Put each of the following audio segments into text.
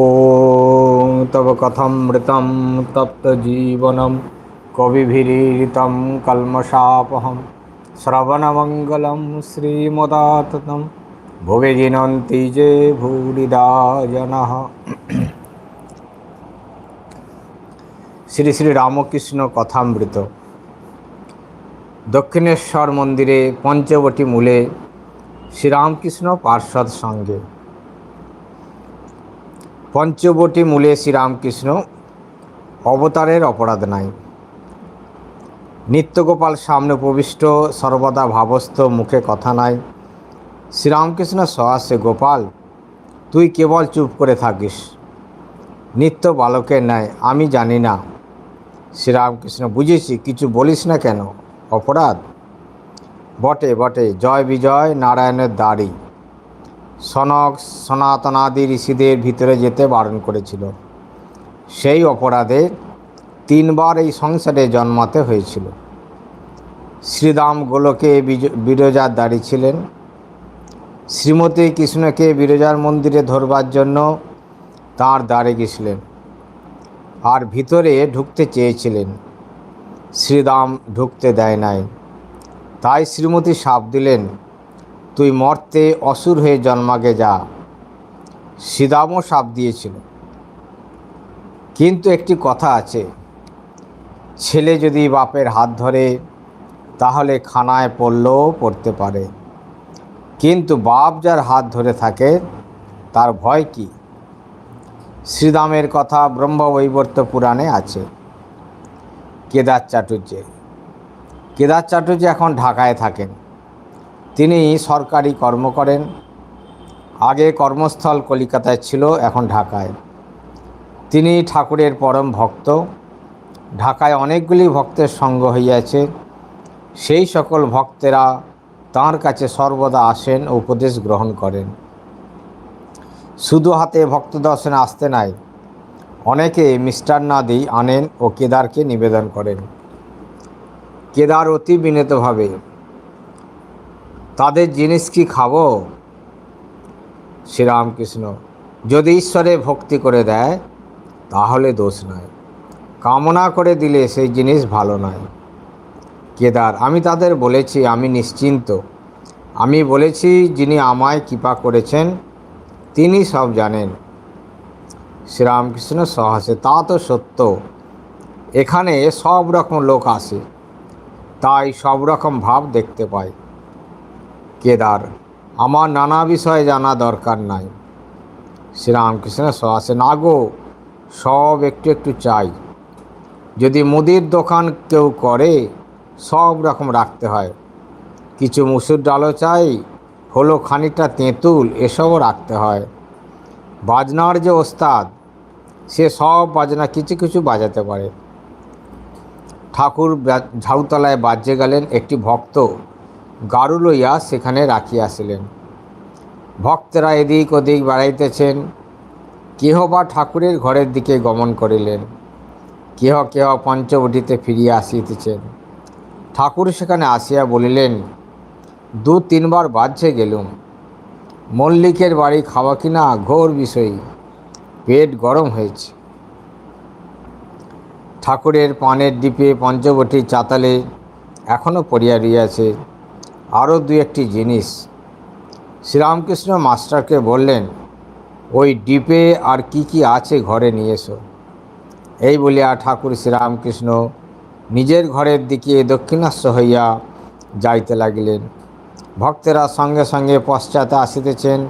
ॐ तव कथमृतं तप्तजीवनं कविभिरीरितं कल्मषापहं श्रवणमङ्गलं श्रीमदाततं भुवि जिनन्ति जे भूरिदा जनः শ্রী শ্রী রামকৃষ্ণ কথামৃত। দক্ষিণেশ্বর মন্দিরে পঞ্চবটি মূলে শ্রীরামকৃষ্ণ পার্ষদ সঙ্গে। পঞ্চবটি মূলে শ্রীরামকৃষ্ণ অবতারের অপরাধ নাই। নিত্যগোপাল সামনে উপবিষ্ট, সর্বদা ভাবস্থ, মুখে কথা নাই। শ্রীরামকৃষ্ণ সহাসে গোপাল, তুই কেবল চুপ করে থাকিস। নিত্য বালকের ন্যায় আমি জানি না শ্রীরামকৃষ্ণ বুঝেছি, কিছু বলিস না কেন? অপরাধ? বটে বটে, জয় বিজয় নারায়ণের দাড়ি। সনক সনাতনাদি ঋষিদের ভিতরে যেতে বারণ করেছিল। সেই অপরাধে তিনবার এই সংসারে জন্মাতে হয়েছিল। শ্রীরাম গোলকে বিরজার দাড়ি ছিলেন। শ্রীমতী কৃষ্ণকে বিরজার মন্দিরে ধরবার জন্য তার দ্বারে গেছিলেন। আর ভিতরে ঢুকতে চেয়েছিলেন। শ্রীরাম ঢুকতে দেয় নাই। তাই শ্রীমতী সাপ দিলেন, তুই মর্তে অসুর হয়ে জন্মাগে যা। শ্রীরামও সাপ দিয়েছিল। কিন্তু একটি কথা আছে, ছেলে যদি বাপের হাত ধরে, তাহলে খানায় পড়লেও পড়তে পারে। কিন্তু বাপ যার হাত ধরে থাকে, তার ভয় কি? শ্রীরামের কথা ব্রহ্মবৈবর্ত পুরাণে আছে। কেদার চাটুর্যে। কেদার চাটুর্য এখন ঢাকায় থাকেন। তিনি সরকারি কর্ম করেন। আগে কর্মস্থল কলিকাতায় ছিল, এখন ঢাকায়। তিনি ঠাকুরের পরম ভক্ত। ঢাকায় অনেকগুলি ভক্তের সঙ্গ হইয়াছে। সেই সকল ভক্তেরা তাঁর কাছে সর্বদা আসেন উপদেশ গ্রহণ করেন। শুধু হাতে ভক্ত দর্শনে আসতে নাই, অনেকে মিষ্টান্নাদি আনেন ও কেদারকে নিবেদন করেন। কেদার অতি বিনীতভাবে, তাদের জিনিস কি খাব? শ্রীরামকৃষ্ণ, যদি ঈশ্বরে ভক্তি করে দেয়, তাহলে দোষ নয় কামনা করে দিলে সেই জিনিস ভালো নয় কেদার, আমি তাদের বলেছি, আমি নিশ্চিন্ত। আমি বলেছি, যিনি আমায় কৃপা করেছেন তিনি সব জানেন। শ্রীরামকৃষ্ণ সহাসে, তা তো সত্য। এখানে সব রকম লোক আসে, তাই সব রকম ভাব দেখতে পাই। কেদার, আমার নানা বিষয়ে জানা দরকার নাই। শ্রীরামকৃষ্ণ সহাসে, না গো, সব একটু একটু চাই। যদি মুদির দোকান কেউ করে, সব রকম রাখতে হয়। কিছু মুসুর ডালও চাই হলো খানিকটা তেঁতুল, এসবও রাখতে হয়। বাজনার যে ওস্তাদ, সে সব বাজনা কিছু কিছু বাজাতে পারে। ঠাকুর ঝাউতলায় বাজ্যে গেলেন একটি ভক্ত, গারু লইয়া সেখানে রাখিয়াছিলেন। ভক্তরা এদিক ওদিক বেড়াইতেছেন, কেহ বা ঠাকুরের ঘরের দিকে গমন করিলেন, কেহ কেহ পঞ্চবটিতে ফিরিয়া আসিতেছেন। ঠাকুর সেখানে আসিয়া বলিলেন দু তিনবার বাজছে গেলুম। মল্লিকের বাড়ি খাওয়া কিনা ঘোর বিষয়। পেট গরম হয়েছে। ঠাকুরের পানের ডিপে পঞ্চবটি চাতালে এখনও পড়িয়া রইয়াছে। আরও দু একটি জিনিস। শ্রীরামকৃষ্ণ মাস্টারকে বললেন, ওই ডিপে আর কি কি আছে ঘরে নিয়ে এসো। এই বলিয়া ঠাকুর শ্রীরামকৃষ্ণ নিজের ঘরের দিকে দক্ষিণাস্য হইয়া যাইতে লাগিলেন। ভক্তেরা সঙ্গে সঙ্গে পশ্চাতে আসিতেছেন,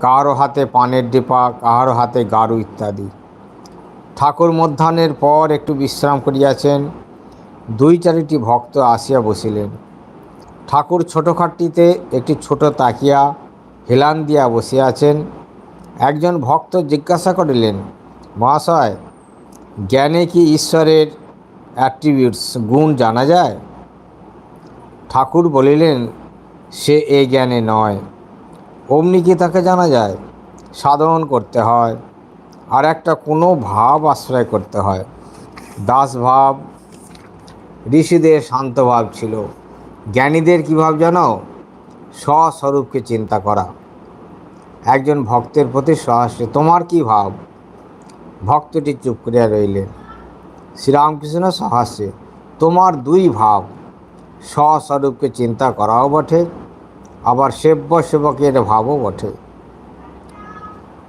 কারও হাতে পানের ডিপা কাহারো হাতে গারু ইত্যাদি। ঠাকুর মধ্যাহ্নের পর একটু বিশ্রাম করিয়াছেন, দুই চারিটি ভক্ত আসিয়া বসিলেন। ঠাকুর ছোটোখাটটিতে একটি ছোট তাকিয়া, হেলান দিয়া বসিয়াছেন। একজন ভক্ত জিজ্ঞাসা করিলেন, মহাশয়, জ্ঞানে কি ঈশ্বরের অ্যাট্রিবিউটস গুণ জানা যায়? ঠাকুর বলিলেন সে এ জ্ঞানে নয়। অমনি কি তাকে জানা যায়? সাধন করতে হয়। আর একটা কোনো ভাব আশ্রয় করতে হয়। দাস ভাব, ঋষিদের শান্তভাব ছিল। জ্ঞানীদের কী ভাব জানো? স্বস্বরূপকে চিন্তা করা। একজন ভক্তের প্রতি সহাস্যে তোমার কি ভাব? ভক্তটি চুপ করিয়া রইলেন। শ্রীরামকৃষ্ণ সহাস্যে তোমার দুই ভাব। স্বস্বরূপকে চিন্তা করাও বটে, আবার সেব্য সেবকের ভাবও বটে।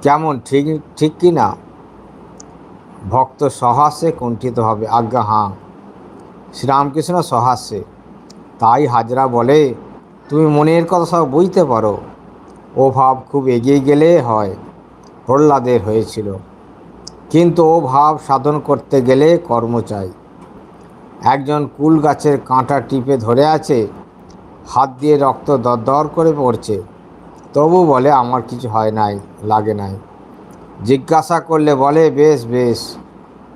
কেমন ঠিক ঠিক কি না? ভক্ত সহাস্যে কুণ্ঠিত হবে, আজ্ঞা হাঁ। শ্রীরামকৃষ্ণ সহাস্যে, তাই হাজরা বলে, তুমি মনের কথা সব বুঝতে পারো। ও ভাব খুব এগিয়ে গেলে হয়, প্রহ্লাদের হয়েছিল। কিন্তু ও ভাব সাধন করতে গেলে কর্ম চাই। একজন কুল গাছের কাঁটা টিপে ধরে আছে, হাত দিয়ে রক্ত দরদর করে পড়ছে। তবু বলে, আমার কিছু হয় নাই, লাগে নাই। জিজ্ঞাসা করলে বলে, বেশ বেশ,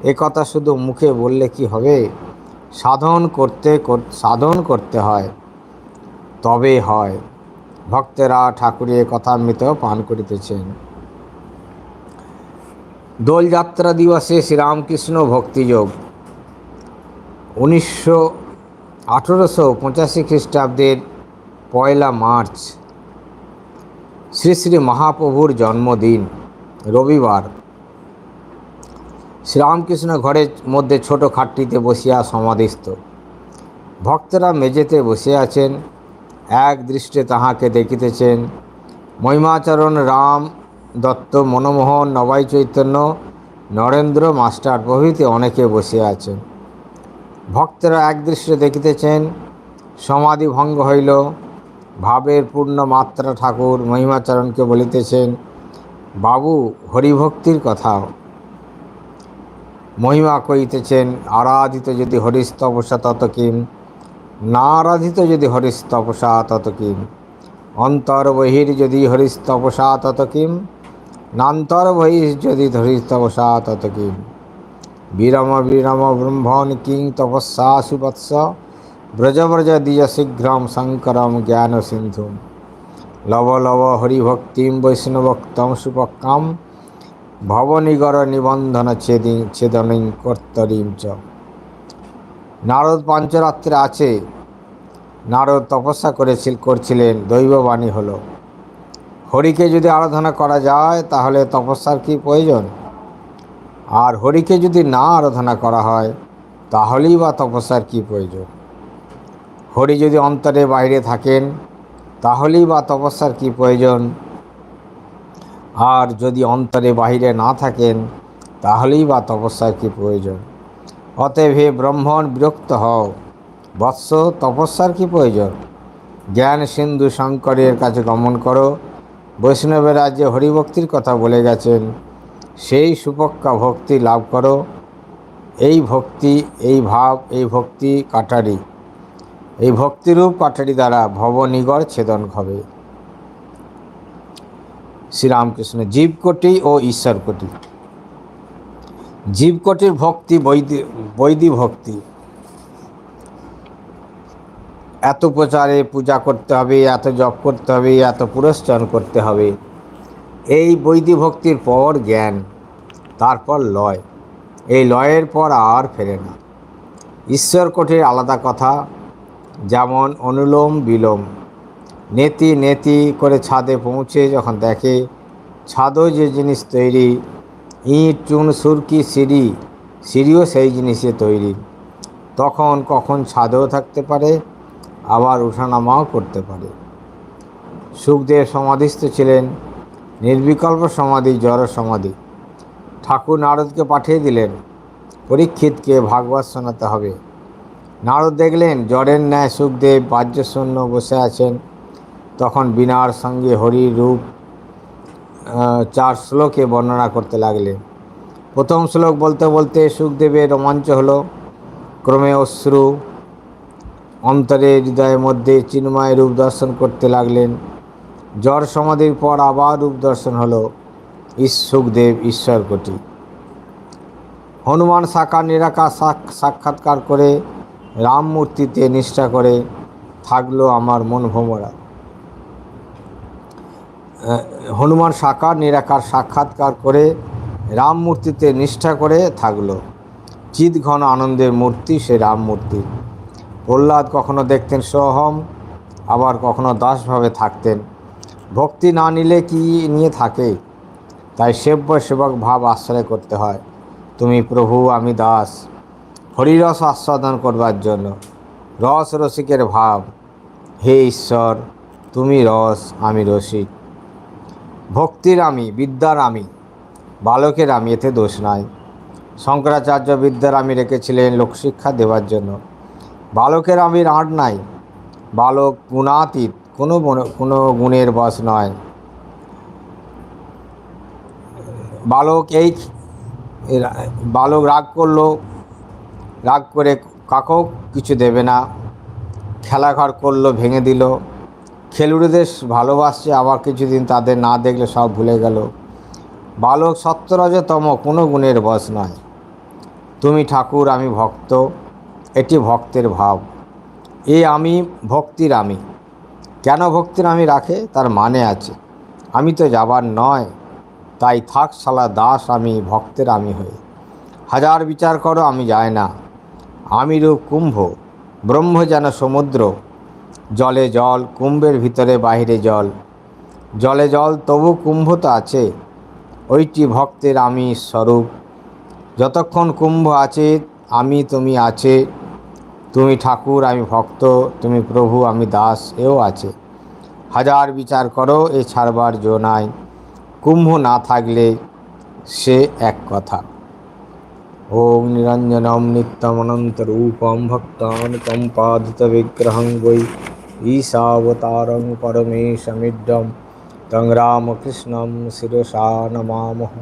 এ কথা শুধু মুখে বললে কি হবে? সাধন করতে সাধন করতে হয়, তবে হয়। ভক্তেরা ঠাকুরের কথামৃত পান করিতেছেন। দোলযাত্রা দিবসে শ্রীরামকৃষ্ণ ভক্তিযোগ। উনিশশো আঠেরোশো পঁচাশি খ্রিস্টাব্দের পয়লা মার্চ, শ্রী শ্রী মহাপ্রভুর জন্মদিন, রবিবার। শ্রীরামকৃষ্ণ ঘরের মধ্যে ছোট খাটটিতে বসিয়া সমাধিস্থ। ভক্তরা মেঝেতে বসে আছেন, এক দৃষ্টে তাহাকে দেখিতেছেন। মহিমাচরণ রাম দত্ত, মনমোহন, নবাই চৈতন্য, নরেন্দ্র মাস্টার প্রভৃতি অনেকে বসে আছেন। ভক্তরা এক দৃশ্যে দেখিতেছেন, সমাধি ভঙ্গ হইল, ভাবের পূর্ণ মাত্রা ঠাকুর মহিমাচরণকে বলিতেছেন, বাবু, হরিভক্তির কথা। মহিমা কইতেছেন আরাধিত যদি হরিস তপসা তত কিম না আরাধিত যদি হরিস তপসা তত কিম অন্তর বহির যদি হরিস তপসা তত কিম নান্তর বহির যদি হরিস তপসা তত কিম। বিরম বিরম ব্রহ্মণ কিং তপস্যা সুবৎস। ব্রজ ব্রজ দ্বিজ শীঘ্রম শঙ্করম জ্ঞান সিন্ধুম। লব লব হরিভক্তিম বৈষ্ণবক্তম সুপক্কাম। ভবনিগর নিবন্ধন ছেদি ছেদনিং কর্তরিম চ। নারদ পাঞ্চরাত্রে আছে। নারদ তপস্যা করেছিল, করছিলেন, দৈববাণী হল। হরিকে যদি আরাধনা করা যায়, তাহলে তপস্যার কি প্রয়োজন? আর হরিকে যদি না আরাধনা করা হয়, তাহলেই বা তপস্যার কী প্রয়োজন? হরি যদি অন্তরে বাইরে থাকেন, তাহলেই বা তপস্যার কী প্রয়োজন? আর যদি অন্তরে বাহিরে না থাকেন, তাহলেই বা তপস্যার কী প্রয়োজন? অতএব হে ব্রহ্মণ, বিরক্ত হও। বৎস, তপস্যার কী প্রয়োজন? জ্ঞান সিন্ধু শঙ্করের কাছে গমন করো। বৈষ্ণবের রাজ্যে হরিভক্তির কথা বলে গেছেন। সেই সুপক্ষা ভক্তি লাভ করো। এই ভক্তি, এই ভাব, এই ভক্তি কাটারি। এই ভক্তিরূপ কাটারি দ্বারা ভবনিগড় ছেদন হবে। শ্রীরামকৃষ্ণ জীবকোটি ও ঈশ্বরকোটি। জীবকোটির ভক্তি বৈদি বৈদি ভক্তি। এত প্রচারে পূজা করতে হবে, এত জপ করতে হবে, এত পুরস্কার করতে হবে। এই বৈদি ভক্তির পর জ্ঞান। তারপর লয়। এই লয়ের পর আর ফেরে না। ঈশ্বর কোটির আলাদা কথা, যেমন অনুলোম বিলোম। নেতি নেতি করে ছাদে পৌঁছে যখন দেখে, ছাদও যে জিনিস তৈরি, ইট, চুন, সুরকি, সিঁড়ি, সিঁড়িও সেই জিনিসে তৈরি। তখন কখন ছাদেও থাকতে পারে, আবার উঠানামাও করতে পারে। সুখদেব সমাধিস্থ ছিলেন, নির্বিকল্প সমাধি, জড় সমাধি। ঠাকুর নারদকে পাঠিয়ে দিলেন। পরীক্ষিতকে ভাগবত শোনাতে হবে। নারদ দেখলেন জড়ের ন্যায় সুখদেব বাহ্যশূন্য বসে আছেন। তখন বিনার সঙ্গে হরির রূপ চার শ্লোকে বর্ণনা করতে লাগলেন। প্রথম শ্লোক বলতে বলতে সুখদেবের রোমাঞ্চ হলো, ক্রমে অশ্রু অন্তরে হৃদয়ের মধ্যে চিন্ময় রূপ দর্শন করতে লাগলেন। জ্বর সমাধির পর আবার রূপ দর্শন হলো। সুখদেব ঈশ্বর কোটি। হনুমান সাকার নিরাকার সাক- সাক্ষাৎকার করে রাম মূর্তিতে নিষ্ঠা করে থাকল আমার মন ভোমরা। হনুমান সাকার নিরাকার সাক্ষাৎকার করে রাম মূর্তিতে নিষ্ঠা করে থাকল। চিৎ ঘন আনন্দের মূর্তি সে রাম মূর্তি। প্রহ্লাদ কখনো দেখতেন সোহম, আবার কখনো দাসভাবে থাকতেন। ভক্তি না নিলে কি নিয়ে থাকে? তাই সেব্য সেবক ভাব আশ্রয় করতে হয়। তুমি প্রভু, আমি দাস। হরিরস আস্বাদন করবার জন্য। রস রসিকের ভাব। হে ঈশ্বর, তুমি রস, আমি রসিক। ভক্তির আমি, বিদ্যার আমি। বালকের আমি, এতে দোষ নাই। শঙ্করাচার্য বিদ্যার আমি রেখেছিলেন লোকশিক্ষা দেওয়ার জন্য। বালকের আমির আঁট নাই। বালক গুণাতীত, কোনো কোনো গুণের বশ নয়। বালক এই বালক রাগ করল, রাগ করে কাকেও কিছু দেবে না। খেলাঘর করল, ভেঙে দিল। খেলুড়েদের ভালোবাসছে, আবার কিছুদিন তাদের না দেখলে সব ভুলে গেল। বালক সত্যরজতম, কোনো গুণের বশ নয়। তুমি ঠাকুর, আমি ভক্ত, এটি ভক্তের ভাব। এ আমি, ভক্তির আমি। কেন ভক্তির আমি রাখে? তার মানে আছে। আমি তো যাবার নয়। তাই থাক শালা দাস আমি, ভক্তের আমি হয়ে হাজার বিচার করো, আমি যাই না। আমি রূপ কুম্ভ, ব্রহ্ম যেন সমুদ্র। জলে জল, কুম্ভের ভিতরে বাহিরে জল। জলে জল তবু কুম্ভ তো আছে ওইটি ভক্তের আমি স্বরূপ। যতক্ষণ কুম্ভ আছে, আমি তুমি আছে। তুমি ঠাকুর, আমি ভক্ত, তুমি প্রভু, আমি দাস, এও আছে। হাজার বিচার করো, এ ছাড়বার জো নাই। কুম্ভ না থাকলে সে এক কথা। ওম নিরঞ্জনম নিত্যমনন্তরূপম ভক্তানুকম্পাদিত বিগ্রহং বৈ ঈশাবতারং পরমেশমিডম তং রামকৃষ্ণম শিরসা নমামহ